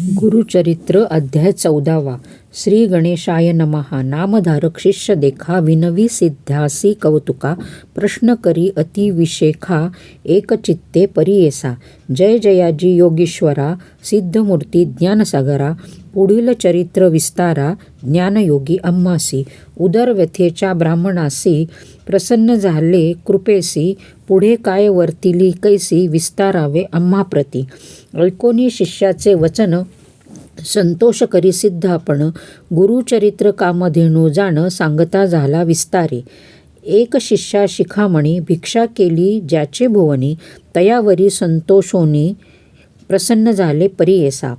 गुरुचरित्र अध्याय चौदावा. श्री गणेशाय नमहा नामधारक शिष्य देखा विनवी सिद्धासी कौतुका प्रश्न करी अतिविशेखा एकचित्ते परियेसा जय जयाजी योगीश्वरा सिद्धमूर्ती ज्ञानसागरा पुढील चरित्र विस्तारा ज्ञानयोगी अम्मासी उदरव्यथेच्या ब्राह्मणासी प्रसन्न झाले कृपेसी पुढे काय वर्तिली कैसी विस्तारावे अम्माप्रती ऐकोनी शिष्याचे वचन संतोष करी सिद्ध आपण गुरुचरित्र कामधेनू जाण सांगता झाला विस्तारे. एक शिष्या शिखामणी भिक्षा केली ज्याचे भुवनी तयावरी संतोषोनी प्रसन्न झाले परियेसा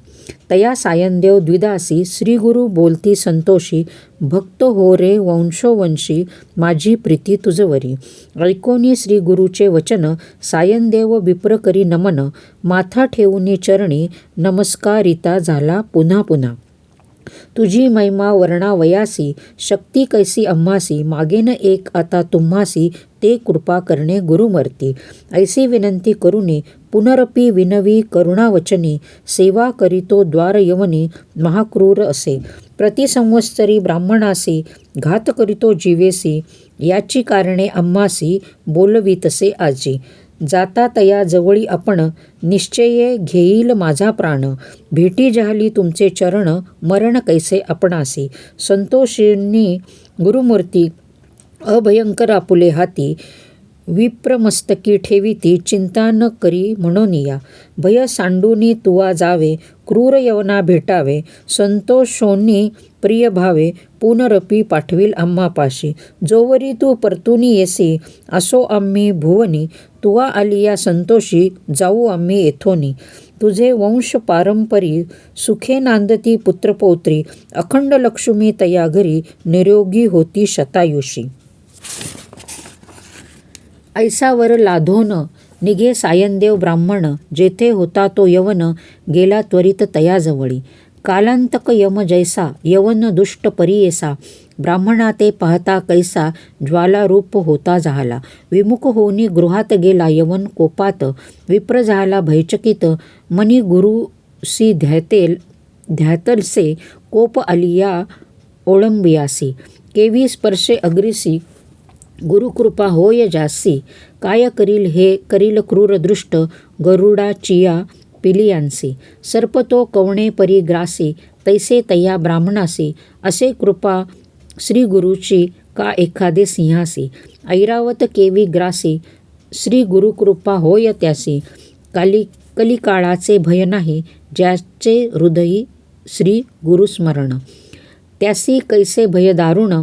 तया सायनदेव द्विदासी श्रीगुरु बोलती संतोषी भक्त हो रे वंशोवंशी माझी प्रीती तुझवरी ऐकोनी श्री गुरुचे वचन सायनदेव विप्र करी नमन माथा ठेवूनी चरणी नमस्कारिता झाला पुन्हा पुन्हा. तुझी महिमा वर्णावयासी शक्ती कैसी अम्मासी मागेन एक आता तुम्हासी ते कृपा करणे गुरुमर्ती. ऐसी विनंती करुणी पुनरपी विनवी करुणावचनी सेवा करीतो द्वार यवनी महाक्रूर असे. प्रतिसंवत्सरी ब्राह्मणासी घात करीतो जीवेसी याची कारणे अम्मासी बोलवीतसे आजी. जाता तया जवळी आपण निश्चये घेईल माझा प्राण. भेटी जाहली तुमचे चरण मरण कैसे आपणासी. संतोषींनी गुरुमूर्ती अभयंकर आपुले हाती विप्रमस्तकी ठेविती चिंता न करी म्हणूनिया भय सांडूनी तुवा जावे क्रूर यवना भेटावे संतोषोनी प्रिय भावे पुनरपी पाठवील आम्हापाशी जोवरी तू परतुनी येसी असो आम्ही भुवनी. तुवा आलिया संतोषी जाऊ आम्ही येथोनी. तुझे वंश पारंपरी सुखे नांदती पुत्रपौत्री अखंड लक्ष्मी तया घरी निरोगी होती शतायुषी. ऐसावर लाधोन निघे सायनदेव ब्राह्मण जेथे होता तो यवन गेला त्वरित तयाजवळी. कालांतक यम जैसा यवन दुष्ट परियेसा ब्राह्मणा ते पाहता कैसा ज्वालारूप होता झाला. विमुख होनी गृहात गेला यवन कोपात विप्र झाला भयचकित मनी गुरुसी ध्यातेल ध्यातलसे कोप आलिया ओळंबियासी. केवी स्पर्शे अग्रिसी गुरुकृपा होय जासी काय करील हे करील क्रूरदृष्ट गरुडा गरुडाचिया पिलियांसी. सर्पतो कवणे परी ग्रासी तैसे तया ब्राह्मणासी असे कृपा श्री गुरुची का एखादे सिंहासी. ऐरावत केवी ग्रासी श्री गुरुकृपा होय त्यासी. काली कलिकाळाचे भय नाही ज्याचे हृदयी श्री गुरुस्मरण त्यासी कैसे भय दारुण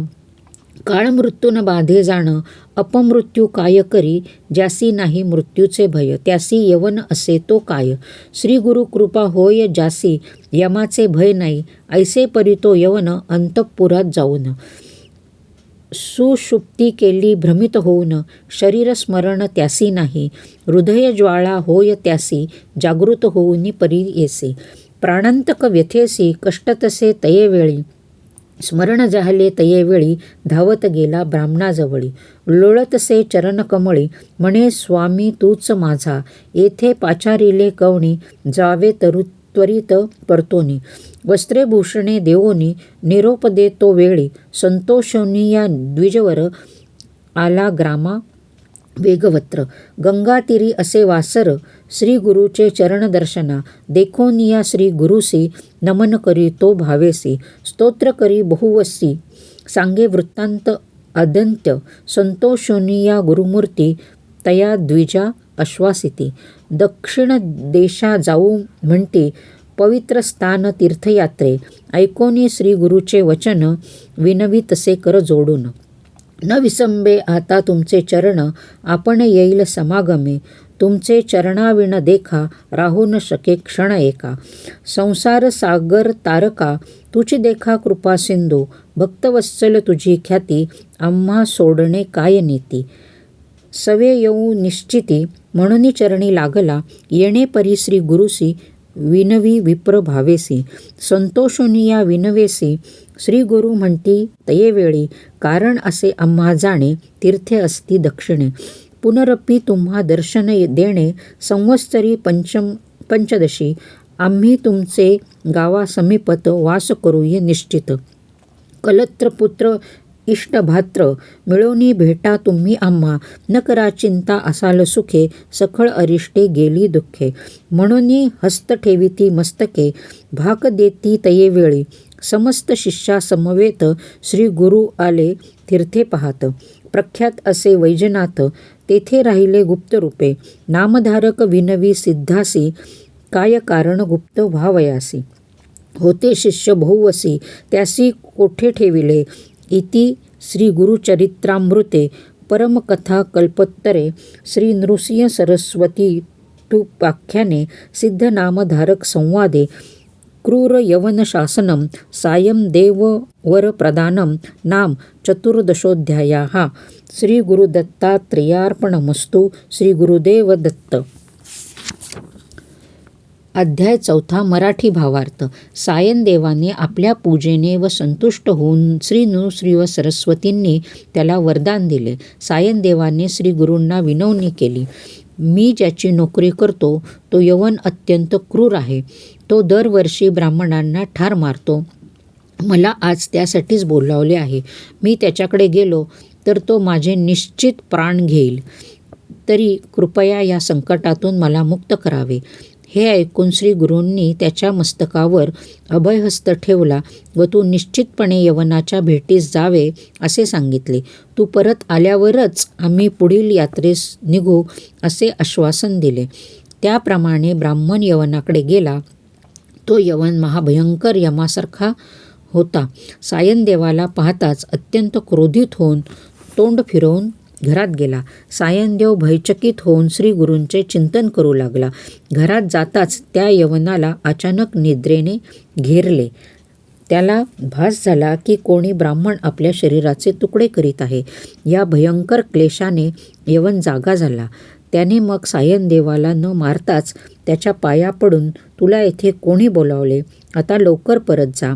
काळ मृत्यून बाधे जाणं अपमृत्यू काय करी ज्यासी नाही मृत्यूचे भय त्यासी यवन असे तो काय. श्री गुरु कृपा होय ज्यासी यमाचे भय नाही ऐसे परी तो यवन अंतपुरात जाऊन. सुषुप्ती केली भ्रमित होऊन शरीर स्मरण त्यासी नाही हृदय ज्वाळा होय त्यासी जागृत होऊनी परी येसे. प्राणांतक व्यथेसी कष्टतसे तये तयेवेळी स्मरण जाहले तयेवेळी धावत गेला ब्राह्मणाजवळी. लोळतसे चरणकमळी म्हणे स्वामी तूच माझा. येथे पाचारिले कवणी जावे तरु त्वरित परतोनी. वस्त्रे भूषणे देवोनी निरोप देतो वेळी. संतोषोनी या द्विजवर आला ग्रामा वेगवत्र. गंगातीरी असे वासर श्री गुरुचे चरणदर्शना देखोनिया श्री गुरुसी नमन करी तो भावेसी. स्तोत्र करी बहुवसी. सांगे वृत्तांत अदंत्य. संतोषोनिया गुरुमूर्ती तया द्विजा आश्वासिती दक्षिण देशा जाऊ म्हणते पवित्र स्थान तीर्थयात्रे. ऐकोनी श्री गुरुचे वचन विनवी तसे कर जोडून. न विसंबे आता तुमचे चरण आपण येईल समागमे. तुमचे चरणाविण देखा राहू न शके क्षण एका. संसार सागर तारका तुझी देखा कृपा सिंधू. भक्तवत्सल तुझी ख्याती आम्हा सोडणे काय नीती? सवे येऊ निश्चिती म्हणून चरणी लागला. येणे परी श्री गुरुसी विनवी विप्र भावेसी संतोषुनिया विनवेसी श्री गुरु म्हणती तयेवेळी कारण असे आम्हा जाणे तीर्थे असती दक्षिणे. पुनरपी तुम्हा दर्शन देणे संवत्सरी पंचम पंचदशी आम्ही तुमचे गावासमीपत वास करूये निश्चित. कलत्रपुत्र इष्टभात्र मिळवणी भेटा तुम्ही आम्हा. न करा चिंता असाल सुखे सखळ अरिष्टे गेली दुःखे. म्हणून हस्त ठेविती मस्तके भाक देती तये वेळी. समस्त शिष्या समवेत श्री गुरु आले तीर्थे पाहत. प्रख्यात असे वैजनाथ तेथे राहिले गुप्तरूपे नामधारक विनवी सिद्धासी काय कारण गुप्त व्हावयासी? होते शिष्य बहुवसी त्यासी कोठे ठेविले? इति श्रीगुरुचरित्रामृते परमकथाकल्पोत्तरे श्रीनृसिंहसरस्वती कल्पोत्तरे श्री नृसिंह सायं देववरप्रदानं नाम चतुर्दशोऽध्यायाः। श्रीगुरुदत्तात्रेयार्पणमस्तु। श्रीगुरुदेवदत्त। अध्याय चौथा मराठी भावार्थ. सायनदेवाने आपल्या पूजेने व संतुष्ट होऊन श्री नृश्री व सरस्वतींनी त्याला वरदान दिले. सायनदेवाने श्री गुरूंना विनवणी केली मी ज्याची नोकरी करतो तो यवन अत्यंत क्रूर आहे. तो दरवर्षी ब्राह्मणांना ठार मारतो. मला आज त्यासाठीच बोलावले आहे. मी त्याच्याकडे गेलो तर तो माझे निश्चित प्राण घेईल. तरी कृपया या संकटातून मला मुक्त करावे. हे ऐकून श्री गुरूंनी त्याच्या मस्तकावर अभयहस्त ठेवला व तू निश्चितपणे यवनाच्या भेटीस जावे असे सांगितले. तू परत आल्यावरच आम्ही पुढील यात्रेस निघू असे आश्वासन दिले. त्याप्रमाणे ब्राह्मण यवनाकडे गेला. तो यवन महाभयंकर यमासारखा होता. सायनदेवाला पाहताच अत्यंत क्रोधित होऊन तोंड फिरवून घरात गेला. सायनदेव भयचकित होऊन श्रीगुरूंचे चिंतन करू लागला. घरात जाताच त्या यवनाला अचानक निद्रेने घेरले. त्याला भास झाला की कोणी ब्राह्मण आपल्या शरीराचे तुकडे करीत आहे. या भयंकर क्लेशाने यवन जागा झाला. त्याने मग सायनदेवाला न मारताच त्याच्या पाया पडून तुला येथे कोणी बोलावले? आता लवकर परत जा.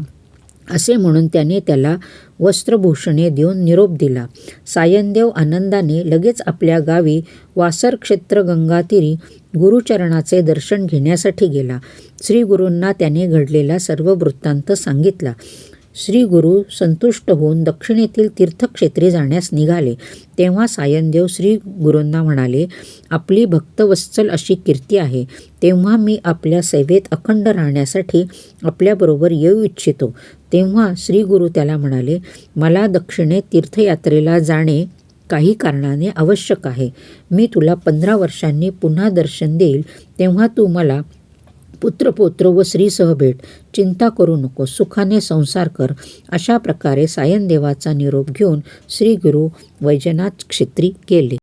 असे म्हणून त्याने त्याला वस्त्रभूषणे देऊन निरोप दिला. सायनदेव आनंदाने लगेच आपल्या गावी वासर क्षेत्र गंगातीरी गुरुचरणाचे दर्शन घेण्यासाठी गेला. श्रीगुरूंना त्याने घडलेला सर्व वृत्तांत सांगितला. श्री गुरु संतुष्ट होऊन दक्षिणेतील तीर्थक्षेत्री जाण्यास निघाले. तेव्हा सायनदेव श्रीगुरूंना म्हणाले आपली भक्तवत्सल अशी कीर्ती आहे. तेव्हा मी आपल्या सेवेत अखंड राहण्यासाठी आपल्याबरोबर येऊ इच्छितो. तेव्हा श्री गुरु त्याला म्हणाले मला दक्षिणेत तीर्थयात्रेला जाणे काही कारणाने आवश्यक आहे. मी तुला पंधरा वर्षांनी पुन्हा दर्शन देईल. तेव्हा तू मला पुत्रपौत्र व स्त्रीसह भेट. चिंता करू नको सुखाने संसार कर. अशा प्रकारे सायनदेवाचा निरोप घेऊन श्री गुरु वैजनाथ क्षेत्री गेले.